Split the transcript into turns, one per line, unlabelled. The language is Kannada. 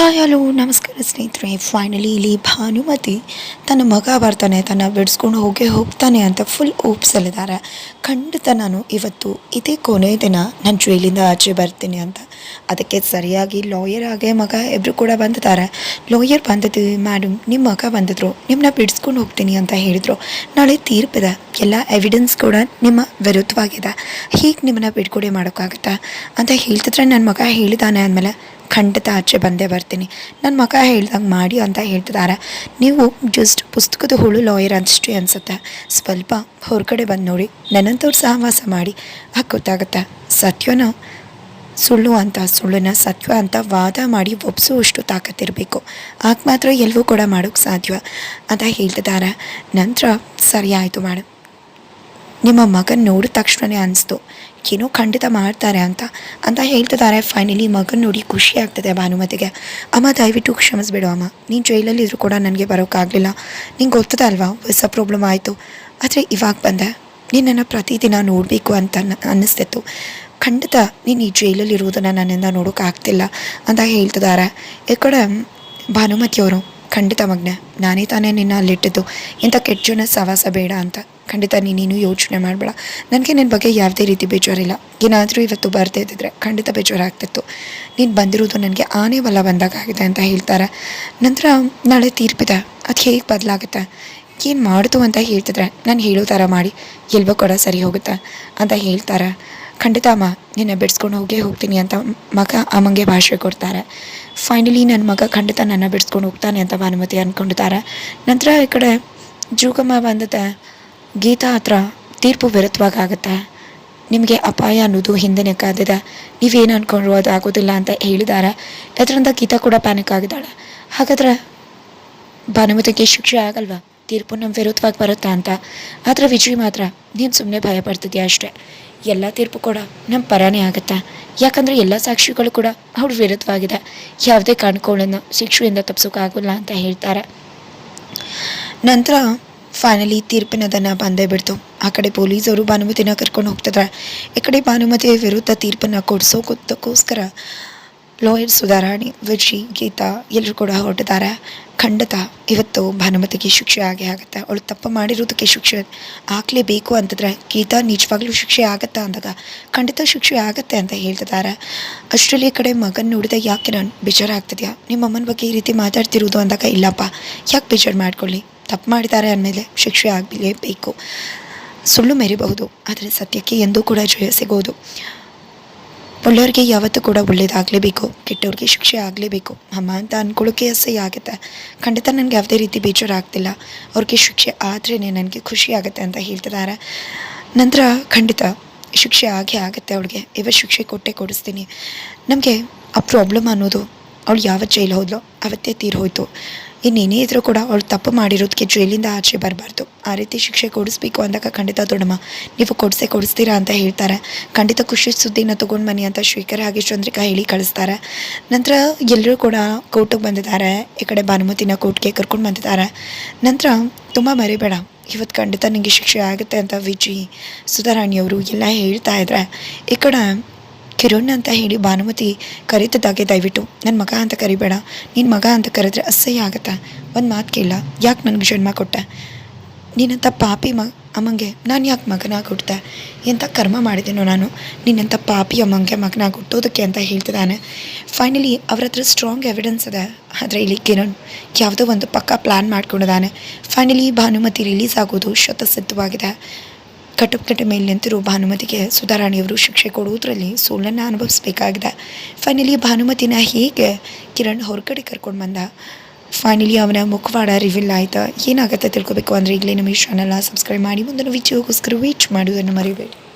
ಹಾಯ್, ಹಲೋ, ನಮಸ್ಕಾರ ಸ್ನೇಹಿತರೆ. ಫೈನಲಿ ಇಲ್ಲಿ ಭಾನುಮತಿ ತನ್ನ ಮಗ ಬರ್ತಾನೆ, ತನ್ನ ಬಿಡಿಸ್ಕೊಂಡು ಹೋಗೇ ಹೋಗ್ತಾನೆ ಅಂತ ಫುಲ್ ಓಪ್ಸಲ್ಲಿದ್ದಾರೆ ಖಂಡಿತ ನಾನು ಇವತ್ತು ಇದೇ ಕೊನೆ ದಿನ ನಾನು ಜೈಲಿಂದ ಆಚೆ ಬರ್ತೀನಿ ಅಂತ. ಅದಕ್ಕೆ ಸರಿಯಾಗಿ ಲಾಯರ್ ಆಗೇ ಮಗ ಇಬ್ಬರು ಕೂಡ ಬಂದಿದ್ದಾರೆ. ಲಾಯರ್ ಬಂದಿದ್ದು ಮೇಡಮ್ ನಿಮ್ಮ ಮಗ ಬಂದಿದ್ರು ನಿಮ್ಮನ್ನ ಬಿಡಿಸ್ಕೊಂಡು ಹೋಗ್ತೀನಿ ಅಂತ ಹೇಳಿದರು. ನಾಳೆ ತೀರ್ಪಿದೆ ಎಲ್ಲ ಎವಿಡೆನ್ಸ್ ಕೂಡ ನಿಮ್ಮ ವಿರುದ್ಧವಾಗಿದೆ. ಹೀಗೆ ನಿಮ್ಮನ್ನ ಬಿಡುಗಡೆ ಮಾಡೋಕ್ಕಾಗತ್ತಾ ಅಂತ ಹೇಳ್ತಿದ್ರೆ ನನ್ನ ಮಗ ಹೇಳಿದಾನೆ ಅಂದಮೇಲೆ ಖಂಡಿತ ಆಚೆ ಬಂದೇ ಬರ್ತೀನಿ. ನನ್ನ ಮಗ ಹೇಳ್ದಂಗೆ ಮಾಡಿ ಅಂತ ಹೇಳ್ತಿದ್ದಾರೆ ನೀವು ಜಸ್ಟ್ ಪುಸ್ತಕದ ಹುಳು ಲಾಯರ್ ಅಷ್ಟೇ ಅನಿಸುತ್ತೆ. ಸ್ವಲ್ಪ ಹೊರಗಡೆ ಬಂದು ನೋಡಿ. ನನ್ನಂಥವ್ರು ಸಹವಾಸ ಮಾಡಿ. ಆಗ ಗೊತ್ತಾಗುತ್ತೆ. ಸತ್ಯನ ಸುಳ್ಳು ಅಂತ ಸುಳ್ಳನ್ನ ಸತ್ಯ ಅಂತ ವಾದ ಮಾಡಿ ಒಪ್ಸುವಷ್ಟು ತಾಕತ್ತಿರಬೇಕು ಆಗ ಮಾತ್ರ ಎಲ್ಲವೂ ಕೂಡ ಮಾಡೋಕ್ಕೆ ಸಾಧ್ಯ ಅಂತ ಹೇಳ್ತಿದ್ದಾರೆ ನಂತರ ಸರಿ ಆಯಿತು ಮೇಡಮ್ ನಿಮ್ಮ ಮಗನ ನೋಡಿದ ತಕ್ಷಣವೇ ಅನಿಸ್ತು. ಏನೋ ಖಂಡಿತ ಮಾಡ್ತಾರೆ ಅಂತ. ಅಂತ ಹೇಳ್ತಿದ್ದಾರೆ ಫೈನಲಿ ಮಗನ ನೋಡಿ ಖುಷಿ ಆಗ್ತದೆ ಭಾನುಮತಿಗೆ. ಅಮ್ಮ, ದಯವಿಟ್ಟು ಕ್ಷಮಿಸ್ಬಿಡು ಅಮ್ಮ. ನೀನು ಜೈಲಲ್ಲಿ ಇದ್ರೂ ಕೂಡ ನನಗೆ ಬರೋಕ್ಕಾಗಲಿಲ್ಲ ನಿಂಗೆ ಗೊತ್ತದ ಅಲ್ವಾ? ಹೊಸ ಪ್ರಾಬ್ಲಮ್ ಆಯಿತು. ಆದರೆ ಇವಾಗ ಬಂದೆ. ನಿನ್ನನ್ನು ಪ್ರತಿದಿನ ನೋಡಬೇಕು ಅಂತ ಅನ್ನ- ಅನ್ನಿಸ್ತಿತ್ತು. ಖಂಡಿತ ನೀನು ಈ ಜೈಲಲ್ಲಿ ಇರುವುದನ್ನು ನನ್ನಿಂದ ನೋಡೋಕ್ಕಾಗ್ತಿಲ್ಲ ಅಂತ ಹೇಳ್ತಿದ್ದಾರೆ ಈ ಕಡೆ ಭಾನುಮತಿಯವರು, ಖಂಡಿತ ಮಗ್ನೆ, ನಾನೇ ತಾನೇ ನಿನ್ನ ಅಲ್ಲಿಟ್ಟಿದ್ದು. ಇಂಥ ಕೆಟ್ಟ ಜನ ಸವಾಸ ಬೇಡ ಅಂತ. ಖಂಡಿತ ನೀನೇನು ಯೋಚನೆ ಮಾಡಬೇಡ. ನನಗೆ ನಿನ್ನ ಬಗ್ಗೆ ಯಾವುದೇ ರೀತಿ ಬೇಜಾರಿಲ್ಲ. ಏನಾದರೂ ಇವತ್ತು ಬರದೇ ಇದ್ದಿದ್ರೆ ಖಂಡಿತ ಬೇಜಾರಾಗ್ತಿತ್ತು. ನೀನು ಬಂದಿರೋದು ನನಗೆ ಆನೆ ಬಲ ಬಂದಾಗಿದೆ ಅಂತ ಹೇಳ್ತಾರೆ. ನಂತರ ನಾಳೆ ತೀರ್ಪಿದೆ. ಅದು ಹೇಗೆ ಬದಲಾಗುತ್ತೆ? ಏನು ಮಾಡ್ತು ಅಂತ ಹೇಳ್ತಿದ್ರೆ ನಾನು ಹೇಳೋ ಥರ ಮಾಡಿ. ಎಲ್ಬೋ ಕೂಡ ಸರಿ ಹೋಗುತ್ತೆ ಅಂತ ಹೇಳ್ತಾರೆ. ಖಂಡಿತ ಅಮ್ಮ, ನಿನ್ನ ಬಿಡಿಸ್ಕೊಂಡು ಹೋಗೇ ಹೋಗ್ತೀನಿ ಅಂತ ಮಗ ಅಮ್ಮಂಗೆ ಭಾಷೆ ಕೊಡ್ತಾರೆ. ಫೈನಲಿ ನನ್ನ ಮಗ ಖಂಡಿತ ನನ್ನ ಬಿಡಿಸ್ಕೊಂಡು ಹೋಗ್ತಾನೆ ಅಂತ ಭಾನುಮತಿ ಅಂದ್ಕೊಂಡಿದ್ದಾರೆ ನಂತರ ಈ ಕಡೆ ಜೂಗಮ್ಮ ಬಂದತೆ ಗೀತಾ ಹತ್ರ ತೀರ್ಪು ವಿರುದ್ಧವಾಗುತ್ತೆ. ನಿಮಗೆ ಅಪಾಯ ಅನ್ನೋದು ಹಿಂದೆನೇ ಕಾದಿದೆ. ನೀವೇನು ಅಂದ್ಕೊಂಡ್ರು ಅದು ಆಗೋದಿಲ್ಲ ಅಂತ ಹೇಳಿದ್ದಾರೆ. ಅದರಿಂದ ಗೀತಾ ಕೂಡ ಪ್ಯಾನಿಕ್ ಆಗಿದ್ದಾಳೆ. ಹಾಗಾದರೆ ಭಾನುಮತಿಗೆ ಶಿಕ್ಷೆ ಆಗಲ್ವಾ? ತೀರ್ಪು ನಮ್ಮ ವಿರುದ್ಧವಾಗಿ ಬರುತ್ತಾ ಅಂತ. ಆದರೆ ವಿಜಯ್ ಮಾತ್ರ ನೀನು ಸುಮ್ಮನೆ ಭಯ ಪಡ್ತಿದ್ಯಾ ಅಷ್ಟೇ. ಎಲ್ಲ ತೀರ್ಪು ಕೂಡ ನಮ್ಮ ಪರಾನೇ ಆಗುತ್ತೆ. ಯಾಕಂದರೆ ಎಲ್ಲ ಸಾಕ್ಷಿಗಳು ಕೂಡ ಅವ್ರ ವಿರುದ್ಧವಾಗಿದೆ. ಯಾವುದೇ ಕಾರಣಗಳನ್ನ ಶಿಕ್ಷೆಯಿಂದ ತಪ್ಪಿಸೋಕ್ಕಾಗಲ್ಲ ಅಂತ ಹೇಳ್ತಾರೆ. ನಂತರ ಫೈನಲಿ ತೀರ್ಪಿನ ದನ ಬಂದೇ ಬಿಡ್ತು. ಆ ಕಡೆ ಪೊಲೀಸರು ಭಾನುಮತಿನ ಕರ್ಕೊಂಡು ಹೋಗ್ತಿದ್ದಾರೆ ಈ ಕಡೆ ಭಾನುಮತಿಯ ವಿರುದ್ಧ ತೀರ್ಪನ್ನು ಕೊಡಿಸೋಕೋಸ್ಕರ ಲಾಯರ್ ಸುಧಾರಾಣಿ ವಿಜಿ ಗೀತಾ ಎಲ್ಲರೂ ಕೂಡ ಹೊರಟಿದ್ದಾರೆ. ಖಂಡಿತ ಇವತ್ತು ಭಾನುಮತಿಗೆ ಶಿಕ್ಷೆ ಆಗೇ ಆಗುತ್ತೆ. ಅವಳು ತಪ್ಪು ಮಾಡಿರೋದಕ್ಕೆ ಶಿಕ್ಷೆ ಆಗಲೇಬೇಕು ಅಂತಂದರೆ ಗೀತಾ ನಿಜವಾಗ್ಲೂ ಶಿಕ್ಷೆ ಆಗುತ್ತಾ ಅಂದಾಗ ಖಂಡಿತ ಶಿಕ್ಷೆ ಆಗುತ್ತೆ ಅಂತ ಹೇಳ್ತಿದ್ದಾರೆ. ಅಷ್ಟರಲ್ಲಿ ಈ ಕಡೆ ಮಗನ ನೋಡಿದ ಯಾಕೆ ನಾನು ಬೇಜಾರು ಆಗ್ತಿದ್ಯಾ ನಿಮ್ಮ ಅಮ್ಮನ ಬಗ್ಗೆ ಈ ರೀತಿ ಮಾತಾಡ್ತಿರೋದು ಅಂದಾಗ ಇಲ್ಲಪ್ಪ. ಯಾಕೆ ಬೇಜಾರು ಮಾಡ್ಕೊಳ್ಳಿ? ತಪ್ಪು ಮಾಡಿದ್ದಾರೆ ಅಂದಮೇಲೆ ಶಿಕ್ಷೆ ಆಗಲೇಬೇಕು. ಸುಳ್ಳು ಮೆರಿಬಹುದು, ಆದರೆ ಸತ್ಯಕ್ಕೆ ಎಂದೂ ಕೂಡ ಜಯ ಸಿಗೋದು. ಒಳ್ಳೆಯವ್ರಿಗೆ ಯಾವತ್ತೂ ಕೂಡ ಒಳ್ಳೇದಾಗಲೇಬೇಕು, ಕೆಟ್ಟವ್ರಿಗೆ ಶಿಕ್ಷೆ ಆಗಲೇಬೇಕು. ಅಮ್ಮ ಅಂತ ಅಂದ್ಕೊಳ್ಳೋಕೆ ಅಸಹ್ಯ ಆಗುತ್ತೆ. ಖಂಡಿತ ನನಗೆ ಯಾವುದೇ ರೀತಿ ಬೇಜಾರಾಗ್ತಿಲ್ಲ. ಅವ್ರಿಗೆ ಶಿಕ್ಷೆ ಆದ್ರೇ ನನಗೆ ಖುಷಿ ಆಗುತ್ತೆ ಅಂತ ಹೇಳ್ತಿದ್ದಾರೆ. ನಂತರ ಖಂಡಿತ ಶಿಕ್ಷೆ ಆಗೇ ಆಗುತ್ತೆ ಅವಳಿಗೆ. ಇವತ್ತು ಶಿಕ್ಷೆ ಕೊಟ್ಟೆ ಕೊಡಿಸ್ತೀನಿ. ನಮಗೆ ಆ ಪ್ರಾಬ್ಲಮ್ ಅನ್ನೋದು ಅವಳು ಯಾವತ್ತು ಜೈಲು ಹೋದ್ಲೋ? ಅವತ್ತೇ ತೀರ್ ಹೋಯ್ತು. ಇನ್ನೇನೇ ಇದ್ರೂ ಕೂಡ ಅವಳು ತಪ್ಪು ಮಾಡಿರೋದಕ್ಕೆ ಜೈಲಿಂದ ಆಚೆ ಬರಬಾರ್ದು. ಆ ರೀತಿ ಶಿಕ್ಷೆ ಕೊಡಿಸ್ಬೇಕು ಅಂದಾಗ ಖಂಡಿತ ದೊಡ್ಡಮ್ಮ ನೀವು ಕೊಡಿಸೇ ಕೊಡಿಸ್ತೀರಾ ಅಂತ ಹೇಳ್ತಾರೆ. ಖಂಡಿತ ಖುಷಿ ಸುದ್ದಿನ ತೊಗೊಂಡು ಬನ್ನಿ ಅಂತ ಶ್ರೀಕರ್ ಹಾಗೆ ಚಂದ್ರಿಕಾ ಹೇಳಿ ಕಳಿಸ್ತಾರೆ. ನಂತರ ಎಲ್ಲರೂ ಕೂಡ ಕೋರ್ಟಿಗೆ ಬಂದಿದ್ದಾರೆ. ಈ ಕಡೆ ಭಾನುಮತಿನ ಕೋರ್ಟ್ಗೆ ಕರ್ಕೊಂಡು ಬಂದಿದ್ದಾರೆ. ನಂತರ ತುಂಬ ಮರಿಬೇಡ ಇವತ್ತು ಖಂಡಿತ ನಿಮಗೆ ಶಿಕ್ಷೆ ಆಗುತ್ತೆ ಅಂತ ವಿಜಿ ಸುಧಾರಾಣಿಯವರು ಎಲ್ಲ ಹೇಳ್ತಾ ಇದ್ದಾರೆ ಈ ಕಡೆ ಕಿರಣ್ ಅಂತ ಹೇಳಿ ಭಾನುಮತಿ ಕರೀತದಾಗೆ ದಯವಿಟ್ಟು ನನ್ನ ಮಗ ಅಂತ ಕರಿಬೇಡ ನಿನ್ನ ಮಗ ಅಂತ ಕರೆದ್ರೆ ಅಸಹ್ಯ ಆಗತ್ತಾ? ಒಂದು ಮಾತು ಕೇಳ, ಯಾಕೆ ನನಗೆ ಜನ್ಮ ಕೊಟ್ಟೆ? ನೀನಂಥ ಪಾಪಿ ಮ, ಅಮ್ಮಂಗೆ ನಾನು ಯಾಕೆ ಮಗನಾಗಿ ಹುಟ್ಟಿದೆ ಎಂಥ ಕರ್ಮ ಮಾಡಿದ್ದೇನೋ ನಾನು? ನಿನ್ನಂಥ ಪಾಪಿ ಅಮ್ಮಂಗೆ ಮಗನಾಗಿ ಹುಟ್ಟೋದಕ್ಕೆ ಅಂತ ಹೇಳ್ತಿದ್ದಾನೆ ಫೈನಲಿ ಅವ್ರ ಹತ್ರ ಸ್ಟ್ರಾಂಗ್ ಎವಿಡೆನ್ಸ್ ಇದೆ ಆದರೆ ಇಲ್ಲಿ ಕಿರಣ್ ಯಾವುದೋ ಒಂದು ಪಕ್ಕ ಪ್ಲ್ಯಾನ್ ಮಾಡ್ಕೊಂಡಿದ್ದಾನೆ ಫೈನಲಿ ಭಾನುಮತಿ ರಿಲೀಸ್ ಆಗೋದು ಶತಸಿದ್ಧವಾಗಿದೆ. ಕಟ್ಟುಕಟ್ಟೆ ಮೇಲೆ ನಿಂತಿರೋ ಭಾನುಮತಿಗೆ ಸುಧಾರಾಣಿಯವರು ಶಿಕ್ಷೆ ಕೊಡುವುದರಲ್ಲಿ ಸೋಲನ್ನು ಅನುಭವಿಸಬೇಕಾಗಿದೆ. ಫೈನಲಿ ಭಾನುಮತಿನ ಹೀಗೆ ಕಿರಣ್ ಹೊರಗಡೆ ಕರ್ಕೊಂಡು ಬಂದ. ಫೈನಲಿ ಅವನ ಮುಖವಾಡ ರಿವೀಲ್ ಆಯ್ತಾ. ಏನಾಗುತ್ತೆ ತಿಳ್ಕೊಬೇಕು ಅಂದರೆ ಈಗಲೇ ನಮ್ಮ ಈ ಚಾನಲ್ನ ಸಬ್ಸ್ಕ್ರೈಬ್ ಮಾಡಿ. ಮುಂದಿನ ವಿಡಿಯೋಗೋಸ್ಕರ ವೀಚ್ ಮಾಡುವುದನ್ನು ಮರಿಬೇಡಿ.